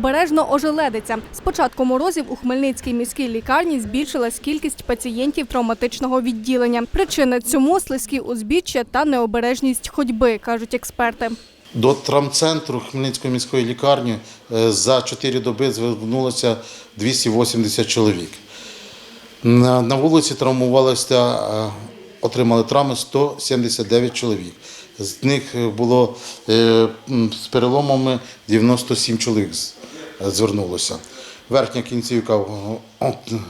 обережно ожеледиця. З початку морозів у Хмельницькій міській лікарні збільшилась кількість пацієнтів травматичного відділення. Причина цьому слизькі узбіччя та необережність ходьби, кажуть експерти. До травмцентру Хмельницької міської лікарні е, за 4 доби звернулося 280 чоловік. На, вулиці травмувалося, е, отримали травми 179 чоловік. З них е, було з переломами 97 чоловік звернулося. Верхня кінцівка,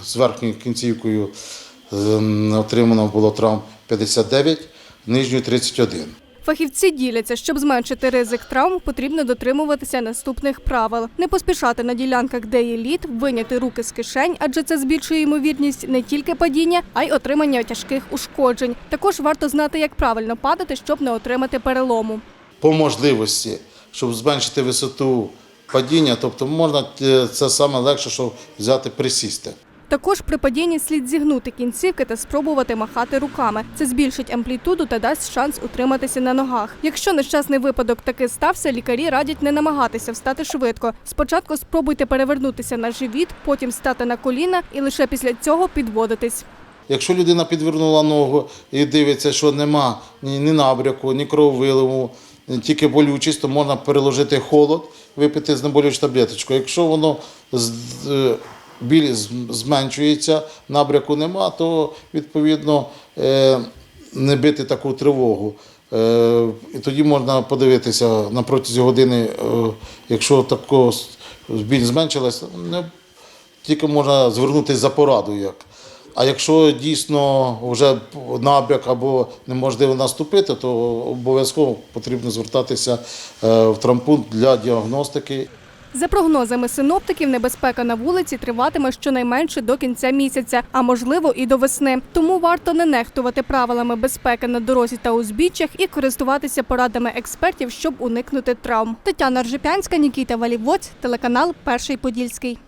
з верхньою кінцівкою ем, отримано було травм 59, нижньою 31. Фахівці діляться, щоб зменшити ризик травм, потрібно дотримуватися наступних правил: не поспішати на ділянках, де є лід, виняти руки з кишень, адже це збільшує ймовірність не тільки падіння, а й отримання тяжких ушкоджень. Також варто знати, як правильно падати, щоб не отримати перелому. по можливості, щоб зменшити висоту падіння, тобто можна е, це саме легше, що взяти присісти. Також при падінні слід зігнути кінцівки та спробувати махати руками. Це збільшить амплітуду та дасть шанс утриматися на ногах. Якщо нещасний випадок таки стався, лікарі радять не намагатися встати швидко. Спочатку спробуйте перевернутися на живіт, потім стати на коліна і лише після цього підводитись. Якщо людина підвернула ногу і дивиться, що нема ні, ні набряку, ні крововиливу, тільки болючість, то можна переложити холод, випити знеболюючу таблеточку. Якщо воно е, біль зменшується, набряку нема, то відповідно е, не бити таку тривогу. Е, І тоді можна подивитися на протязі години, якщо такого біль зменшилась, тільки можна звернутися за порадою. Як. А якщо дійсно вже набряк або неможливо наступити, то обов'язково потрібно звертатися е, в травмпункт для діагностики. За прогнозами синоптиків, небезпека на вулиці триватиме щонайменше до кінця місяця, а можливо і до весни. Тому варто не нехтувати правилами безпеки на дорозі та узбіччях і користуватися порадами експертів, щоб уникнути травм. Тетяна Ржепянська, Нікіта Валівоць, телеканал Перший Подільський.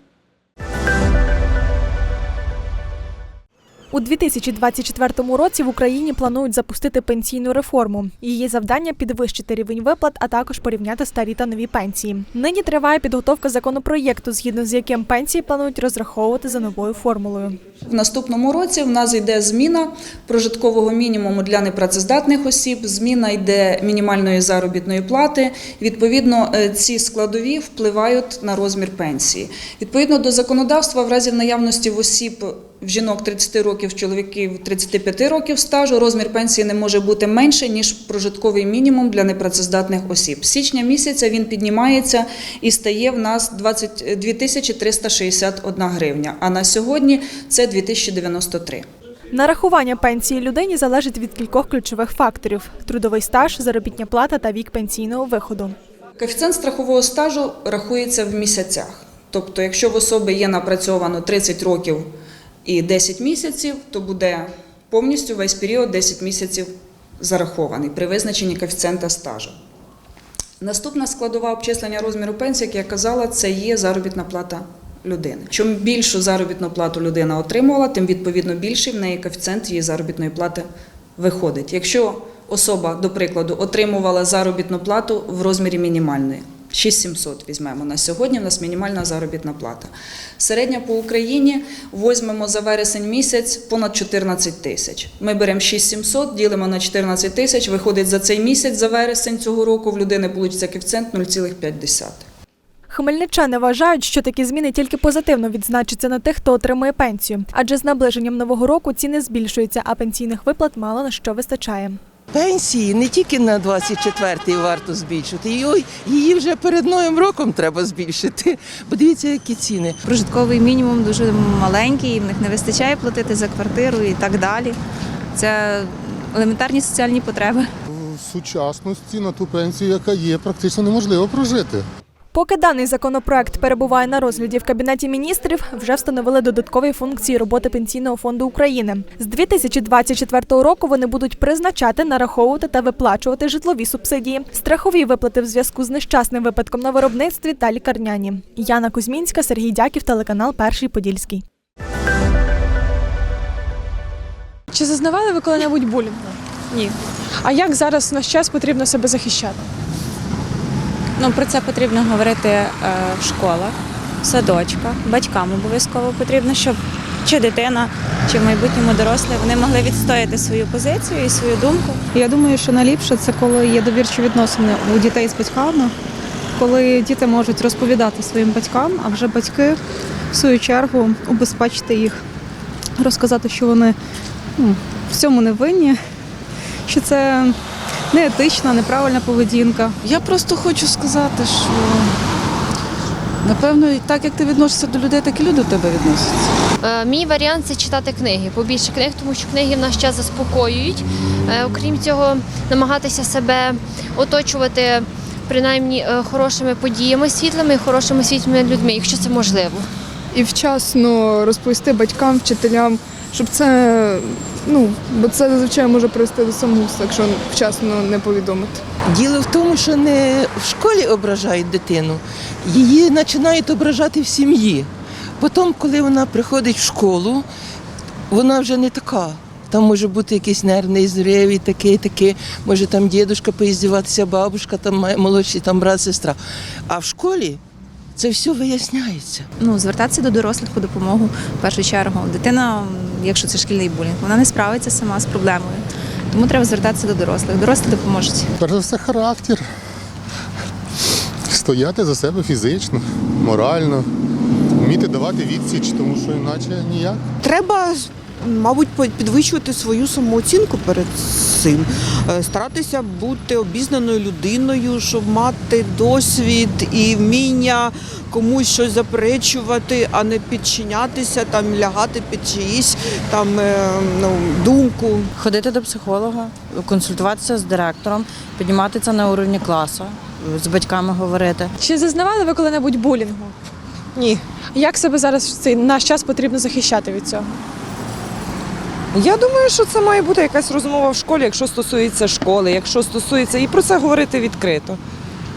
У 2024 році в Україні планують запустити пенсійну реформу. Її завдання підвищити рівень виплат, а також порівняти старі та нові пенсії. Нині триває підготовка законопроєкту, згідно з яким пенсії планують розраховувати за новою формулою. В наступному році в нас йде зміна прожиткового мінімуму для непрацездатних осіб, зміна йде мінімальної заробітної плати. Відповідно, е, ці складові впливають на розмір пенсії. Відповідно до законодавства, в разі наявності в осіб в жінок 30 років, в чоловіків 35 років стажу, розмір пенсії не може бути менше, ніж прожитковий мінімум для непрацездатних осіб. З січня місяця він піднімається і стає в нас 22 тисячі 361 гривня, а на сьогодні це 2093. Нарахування пенсії людині залежить від кількох ключових факторів: трудовий стаж, заробітня плата та вік пенсійного виходу. Коефіцієнт страхового стажу рахується в місяцях. Тобто, якщо в особи є напрацьовано 30 років і 10 місяців, то буде повністю весь період 10 місяців зарахований при визначенні коефіцієнта стажу. Наступна складова обчислення розміру пенсії, як я казала, це є заробітна плата людини. Чим більшу заробітну плату людина отримувала, тим відповідно більший в неї коефіцієнт її заробітної плати виходить. Якщо особа, до прикладу, отримувала заробітну плату в розмірі мінімальної. 6700 візьмемо на сьогодні. У нас мінімальна заробітна плата. Середня по Україні візьмемо за вересень місяць понад 14 тисяч. Ми беремо 6700, ділимо на 14 тисяч. Виходить за цей місяць, за вересень цього року в людини получиться коефіцієнт 0,5. Хмельничани вважають, що такі зміни тільки позитивно відзначаться на тих, хто отримує пенсію, адже з наближенням нового року ціни збільшуються, а пенсійних виплат мало на що вистачає. Пенсії не тільки на 24-й варто збільшити, її, її вже перед новим роком треба збільшити. Подивіться, які ціни. Прожитковий мінімум дуже маленький, в них не вистачає платити за квартиру і так далі. Це елементарні соціальні потреби. В сучасності на ту пенсію, яка є, практично неможливо прожити. Поки даний законопроект перебуває на розгляді в кабінеті міністрів, вже встановили додаткові функції роботи пенсійного фонду України. З 2024 року вони будуть призначати, нараховувати та виплачувати житлові субсидії, страхові виплати в зв'язку з нещасним випадком на виробництві та лікарняні. Яна Кузьмінська, Сергій Дяків, телеканал Перший Подільський. Чи зазнавали ви коли-небудь булінгу? Ні. А як зараз в наш час потрібно себе захищати? Ну про це потрібно говорити е, в школах, в садочках, батькам обов'язково потрібно, щоб чи дитина, чи в майбутньому дорослі вони могли відстояти свою позицію і свою думку. Я думаю, що найліпше це коли є довірчі відносини у дітей з батьками, коли діти можуть розповідати своїм батькам, а вже батьки, в свою чергу, убезпечити їх, розказати, що вони ну, в цьому не винні, що це неетична, неправильна поведінка. Я просто хочу сказати, що напевно, так як ти відносишся до людей, так і люди до тебе відносяться. Е, Мій варіант це читати книги, побільше книг, тому що книги в наш час заспокоюють. Е, Окрім цього, намагатися себе оточувати принаймні е, хорошими подіями світлими, хорошими світлими людьми, якщо це можливо. І вчасно розповісти батькам, вчителям, щоб це, ну, бо це зазвичай може привести до самогубства, якщо вчасно не повідомити. Діло в тому, що не в школі ображають дитину, її починають ображати в сім'ї. Потім, коли вона приходить в школу, вона вже не така. Там може бути якийсь нервний зрив і таке, і таке. Може там дідушка поїздіватися, бабушка, там молодший там брат, сестра. А в школі це все виясняється. Ну, звертатися до дорослих по допомогу в першу чергу. Дитина, якщо це шкільний булінг, вона не справиться сама з проблемою. Тому треба звертатися до дорослих. Дорослі допоможуть. Перш за все, характер. Стояти за себе фізично, морально, вміти давати відсіч, тому що іначе ніяк. Треба, мабуть, по- підвищувати свою самооцінку перед цим, Е, старатися бути обізнаною людиною, щоб мати досвід і вміння комусь щось заперечувати, а не підчинятися, там лягати під чиїсь там е, ну, думку. Ходити до психолога, консультуватися з директором, піднімати це на уровні класу, з батьками говорити. Чи зазнавали ви коли-небудь булінгу? Ні. Як себе зараз в цей наш час потрібно захищати від цього? Я думаю, що це має бути якась розмова в школі, якщо стосується школи, якщо стосується і про це говорити відкрито.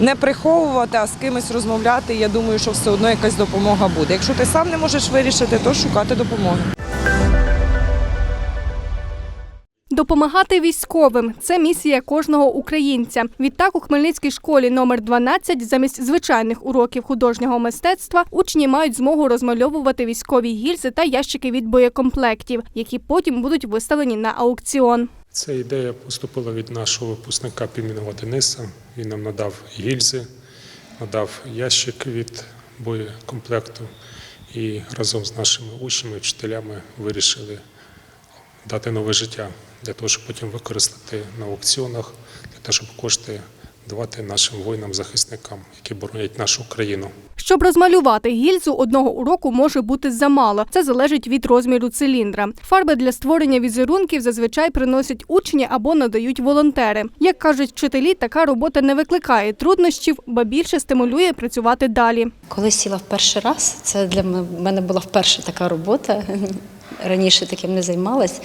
Не приховувати, а з кимось розмовляти. Я думаю, що все одно якась допомога буде. Якщо ти сам не можеш вирішити, то шукати допомоги. Допомагати військовим це місія кожного українця. Відтак у Хмельницькій школі номер 12 замість звичайних уроків художнього мистецтва учні мають змогу розмальовувати військові гільзи та ящики від боєкомплектів, які потім будуть виставлені на аукціон. Ця ідея поступила від нашого випускника Пімінова Дениса. Він нам надав гільзи, надав ящик від боєкомплекту і разом з нашими учнями, вчителями вирішили дати нове життя для того, щоб потім використати на аукціонах, для того, щоб кошти давати нашим воїнам-захисникам, які боронять нашу країну. Щоб розмалювати гільзу, одного уроку може бути замало. Це залежить від розміру циліндра. Фарби для створення візерунків зазвичай приносять учні або надають волонтери. Як кажуть вчителі, така робота не викликає труднощів, ба більше стимулює працювати далі. Коли сіла в перший раз, це для мене була вперше така робота. Раніше таким не займалась.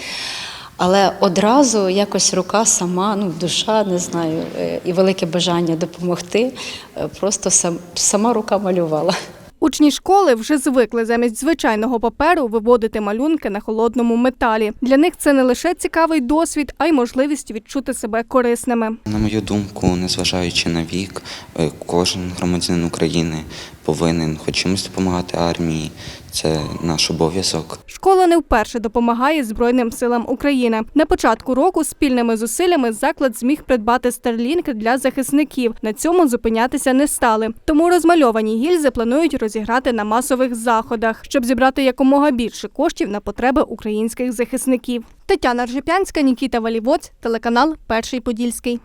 Але одразу якось рука сама, ну душа, не знаю, е, і велике бажання допомогти. е, Просто сам, сама рука малювала. Учні школи вже звикли замість звичайного паперу виводити малюнки на холодному металі. Для них це не лише цікавий досвід, а й можливість відчути себе корисними. На мою думку, незважаючи на вік, е, кожен громадянин України повинен хоч чимось допомагати армії. Це наш обов'язок. Школа не вперше допомагає Збройним силам України. На початку року спільними зусиллями заклад зміг придбати Starlink для захисників. На цьому зупинятися не стали. Тому розмальовані гільзи планують розіграти на масових заходах, щоб зібрати якомога більше коштів на потреби українських захисників. Тетяна Ржепянська, Нікіта Валівоць, телеканал Перший Подільський.